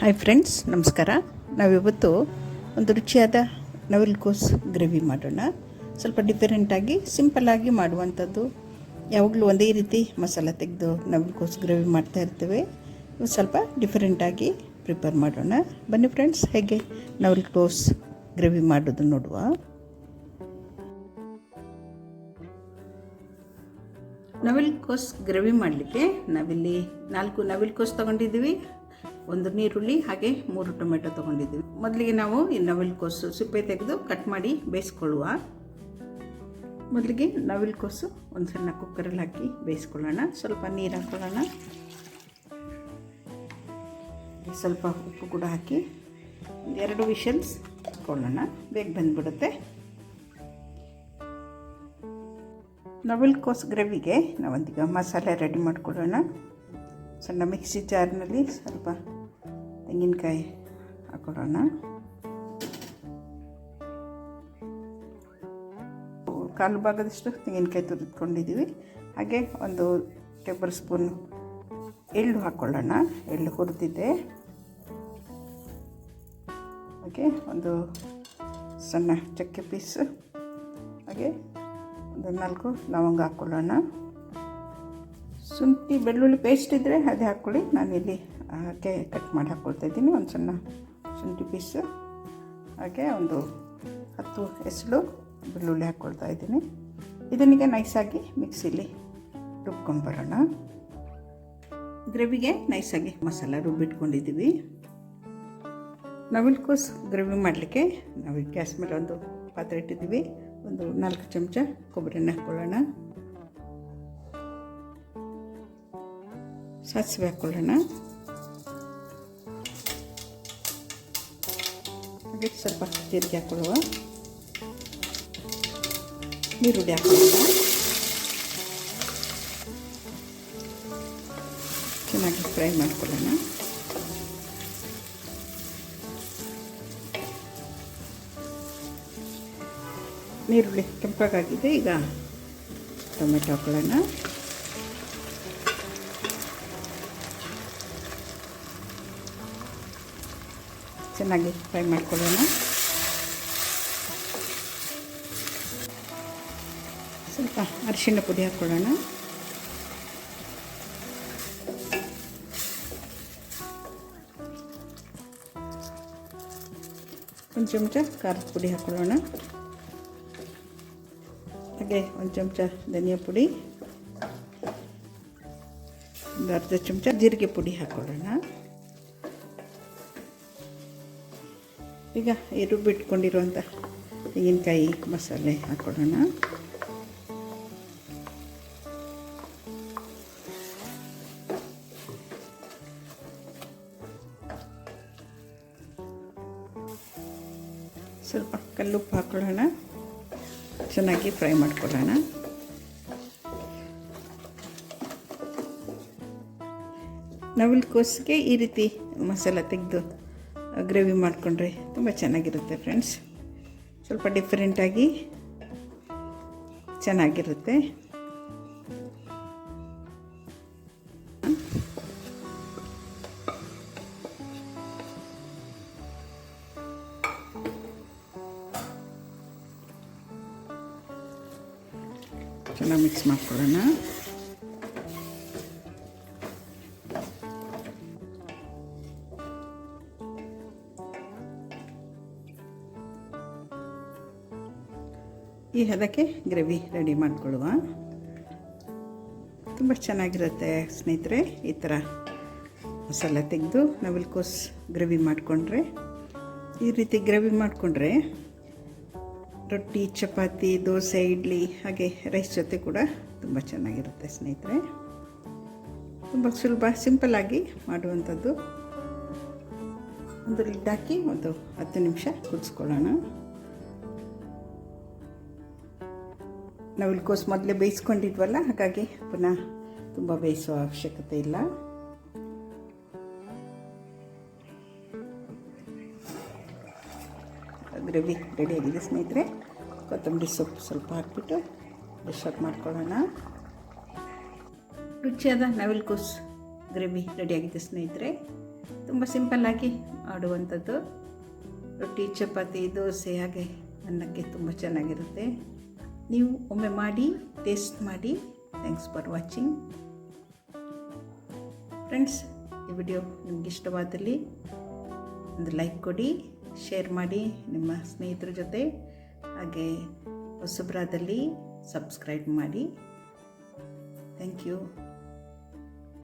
Hi friends ನಮಸ್ಕಾರ. ನಾವಿವತ್ತು ಒಂದು ರುಚಿಯಾದ ನವಿಲುಕೋಸ್ ಗ್ರೇವಿ ಮಾಡೋಣ. ಸ್ವಲ್ಪ ಡಿಫರೆಂಟಾಗಿ ಸಿಂಪಲ್ಲಾಗಿ ಮಾಡುವಂಥದ್ದು. ಯಾವಾಗಲೂ ಒಂದೇ ರೀತಿ ಮಸಾಲ ತೆಗೆದು ನವಿಲುಕೋಸ್ ಗ್ರೇವಿ ಮಾಡ್ತಾ ಇರ್ತೇವೆ. ಸ್ವಲ್ಪ ಡಿಫರೆಂಟಾಗಿ ಪ್ರಿಪೇರ್ ಮಾಡೋಣ. ಬನ್ನಿ ಫ್ರೆಂಡ್ಸ್ ಹೇಗೆ ನವಿಲುಕೋಸ್ ಗ್ರೇವಿ ಮಾಡೋದು ನೋಡುವ. ನವಿಲುಕೋಸ್ ಗ್ರೇವಿ ಮಾಡಲಿಕ್ಕೆ ನಾವಿಲ್ಲಿ ನಾಲ್ಕು ನವಿಲುಕೋಸ್ ತೊಗೊಂಡಿದ್ದೀವಿ. ಒಂದು ನೀರುಳ್ಳಿ ಹಾಗೆ ಮೂರು ಟೊಮೆಟೊ ತೊಗೊಂಡಿದ್ದೀವಿ. ಮೊದಲಿಗೆ ನಾವು ಈ ನವಿಲುಕೋಸು ಸಿಪ್ಪೆ ತೆಗೆದು ಕಟ್ ಮಾಡಿ ಬೇಯಿಸ್ಕೊಳ್ಳುವ. ಮೊದಲಿಗೆ ನವಿಲುಕೋಸು ಒಂದು ಸಣ್ಣ ಕುಕ್ಕರಲ್ಲಿ ಹಾಕಿ ಬೇಯಿಸ್ಕೊಳ್ಳೋಣ. ಸ್ವಲ್ಪ ನೀರು ಹಾಕ್ಕೊಳ್ಳೋಣ ಸ್ವಲ್ಪ ಉಪ್ಪು ಕೂಡ ಹಾಕಿ ಎರಡು ವಿಷಲ್ಸ್ ಕೊಳ್ಳೋಣ ಬೇಗ ಬಂದುಬಿಡುತ್ತೆ. ನವಿಲುಕೋಸು ಗ್ರೇವಿಗೆ ನಾವೊಂದೀಗ ಮಸಾಲೆ ರೆಡಿ ಮಾಡ್ಕೊಳ್ಳೋಣ. ಸಣ್ಣ ಮಿಕ್ಸಿ ಜಾರ್ನಲ್ಲಿ ಸ್ವಲ್ಪ ತೆಂಗಿನಕಾಯಿ ಹಾಕೊಳ್ಳೋಣ. ಕಾಲು ಭಾಗದಷ್ಟು ತೆಂಗಿನಕಾಯಿ ತುರಿದುಕೊಂಡಿದ್ದೀವಿ. ಹಾಗೆ ಒಂದು ಟೇಬಲ್ ಸ್ಪೂನ್ ಎಳ್ಳು ಹಾಕ್ಕೊಳ್ಳೋಣ ಎಳ್ಳು ಹುರಿದಿದೆ. ಹಾಗೆ ಒಂದು ಸಣ್ಣ ಚಕ್ಕೆ ಪೀಸು. ಹಾಗೆ ಒಂದು ನಾಲ್ಕು ಲವಂಗ ಹಾಕ್ಕೊಳ್ಳೋಣ ಶುಂಠಿ ಬೆಳ್ಳುಳ್ಳಿ ಪೇಸ್ಟ್ ಇದ್ದರೆ ಅದೇ ಹಾಕ್ಕೊಳ್ಳಿ. ನಾನಿಲ್ಲಿ ಹಾಗೆ ಕಟ್ ಮಾಡಿ ಹಾಕ್ಕೊಳ್ತಾ ಇದ್ದೀನಿ. ಒಂದು ಸಣ್ಣ ಶುಂಠಿ ಪೀಸು ಹಾಗೆ ಒಂದು ಹತ್ತು ಹೆಸಳು ಬೆಳ್ಳುಳ್ಳಿ ಹಾಕ್ಕೊಳ್ತಾ ಇದ್ದೀನಿ. ಇದನ್ನಿಗೆ ನೈಸಾಗಿ ಮಿಕ್ಸಿಲಿ ರುಬ್ಕೊಂಡು ಬರೋಣ. ಗ್ರೇವಿಗೆ ನೈಸಾಗಿ ಮಸಾಲ ರುಬ್ಬಿಟ್ಕೊಂಡಿದ್ದೀವಿ ನವಿಲ್ಕೋಸ್ ಗ್ರೇವಿ ಮಾಡಲಿಕ್ಕೆ ನಾವು ಗ್ಯಾಸ್ ಮೇಲೆ ಒಂದು ಪಾತ್ರೆ ಇಟ್ಟಿದ್ದೀವಿ. ಒಂದು ನಾಲ್ಕು ಚಮಚ ಕೊಬ್ಬರಿನ ಹಾಕ್ಕೊಳ್ಳೋಣ. ಸಾಸಿವೆ ಹಾಕ್ಕೊಳ್ಳೋಣ ಹಾಗೆ ಸ್ವಲ್ಪ ಜೀರಿಗೆ ಹಾಕ್ಕೊಳ್ಳುವ ನೀರುಳ್ಳಿ ಹಾಕ್ಕೊಳ್ಳೋಣ ಚೆನ್ನಾಗಿ ಫ್ರೈ ಮಾಡ್ಕೊಳ್ಳೋಣ. ನೀರುಳ್ಳಿ ಕೆಂಪಾಗಿದೆ ಈಗ ಟೊಮೆಟೊ ಹಾಕೊಳ್ಳೋಣ. ಚೆನ್ನಾಗಿ ಫ್ರೈ ಮಾಡ್ಕೊಳ್ಳೋಣ. ಸ್ವಲ್ಪ ಅರಿಶಿಣ ಪುಡಿ ಹಾಕ್ಕೊಳ್ಳೋಣ. ಒಂದು ಚಮಚ ಖಾರದ ಪುಡಿ ಹಾಕ್ಕೊಳ್ಳೋಣ. ಹಾಗೆ ಒಂದು ಚಮಚ ಧನಿಯಾ ಪುಡಿ. ಒಂದು ಅರ್ಧ ಚಮಚ ಜೀರಿಗೆ ಪುಡಿ ಹಾಕ್ಕೊಳ್ಳೋಣ. ಈಗ ರುಬ್ಬಿಟ್ಕೊಂಡಿರುವಂಥ ತೆಂಗಿನಕಾಯಿ ಮಸಾಲೆ ಹಾಕ್ಕೊಡೋಣ ಸ್ವಲ್ಪ ಕಲ್ಲುಪ್ಪು ಹಾಕ್ಕೊಳ್ಳೋಣ ಚೆನ್ನಾಗಿ ಫ್ರೈ ಮಾಡ್ಕೊಳ್ಳೋಣ. ನವಿಲುಕೋಸಿಗೆ ಈ ರೀತಿ ಮಸಾಲ ತೆಗೆದು ಗ್ರೇವಿ ಮಾಡಿಕೊಂಡ್ರೆ ತುಂಬ ಚೆನ್ನಾಗಿರುತ್ತೆ ಫ್ರೆಂಡ್ಸ್. ಸ್ವಲ್ಪ ಡಿಫ್ರೆಂಟಾಗಿ ಚೆನ್ನಾಗಿರುತ್ತೆ. ಚೆನ್ನಾಗಿ ಮಿಕ್ಸ್ ಮಾಡ್ಕೊಳ್ಳೋಣ. ಈ ಹದಕ್ಕೆ ಗ್ರೇವಿ ರೆಡಿ ಮಾಡಿಕೊಳ್ಳುವ. ತುಂಬ ಚೆನ್ನಾಗಿರುತ್ತೆ ಸ್ನೇಹಿತರೆ, ಈ ಥರ ಮಸಾಲ ತೆಗೆದು ನವಿಲ್ಕೋಸ್ ಗ್ರೇವಿ ಮಾಡಿಕೊಂಡ್ರೆ, ಈ ರೀತಿ ಗ್ರೇವಿ ಮಾಡಿಕೊಂಡ್ರೆ ರೊಟ್ಟಿ, ಚಪಾತಿ, ದೋಸೆ, ಇಡ್ಲಿ, ಹಾಗೆ ರೈಸ್ ಜೊತೆ ಕೂಡ ತುಂಬ ಚೆನ್ನಾಗಿರುತ್ತೆ ಸ್ನೇಹಿತರೆ. ತುಂಬ ಸುಲಭ ಸಿಂಪಲ್ಲಾಗಿ ಮಾಡುವಂಥದ್ದು. ಒಂದು ಲಿಡ್ ಹಾಕಿ ಒಂದು ಹತ್ತು ನಿಮಿಷ ಕುದಿಸ್ಕೊಳ್ಳೋಣ. ನವಿಲ್ಕೋಸ್ ಮೊದಲೇ ಬೇಯಿಸ್ಕೊಂಡಿದ್ವಲ್ಲ, ಹಾಗಾಗಿ ಪುನಃ ತುಂಬ ಬೇಯಿಸೋ ಅವಶ್ಯಕತೆ ಇಲ್ಲ. ಗ್ರೇವಿ ಆಗಿದೆ ಸ್ನೇಹಿತರೆ. ಕೊತ್ತಂಬರಿ ಸೊಪ್ಪು ಸ್ವಲ್ಪ ಹಾಕ್ಬಿಟ್ಟು ಡಿಶ್ ಔಟ್ ಮಾಡ್ಕೊಳ್ಳೋಣ. ರುಚಿಯಾದ ನವಿಲ್ಕೋಸ್ ಗ್ರೇವಿ ಆಗಿದೆ ಸ್ನೇಹಿತರೆ. ತುಂಬ ಸಿಂಪಲ್ಲಾಗಿ ಮಾಡುವಂಥದ್ದು. ರೊಟ್ಟಿ, ಚಪಾತಿ, ದೋಸೆ ಹಾಗೆ ಅನ್ನಕ್ಕೆ ತುಂಬ ಚೆನ್ನಾಗಿರುತ್ತೆ. ನೀವು ಒಮ್ಮೆ ಮಾಡಿ ಟೇಸ್ಟ್ ಮಾಡಿ. ಥ್ಯಾಂಕ್ಸ್ ಫಾರ್ ವಾಚಿಂಗ್ ಫ್ರೆಂಡ್ಸ್ ಈ ವಿಡಿಯೋ ನಿಮ್ಗೆ ಇಷ್ಟವಾದಲ್ಲಿ ಒಂದು ಲೈಕ್ ಕೊಡಿ ಶೇರ್ ಮಾಡಿ ನಿಮ್ಮ ಸ್ನೇಹಿತರ ಜೊತೆ. ಹಾಗೆ ಹೊಸಬ್ರಾದಲ್ಲಿ ಸಬ್ಸ್ಕ್ರೈಬ್ ಮಾಡಿ. Thank you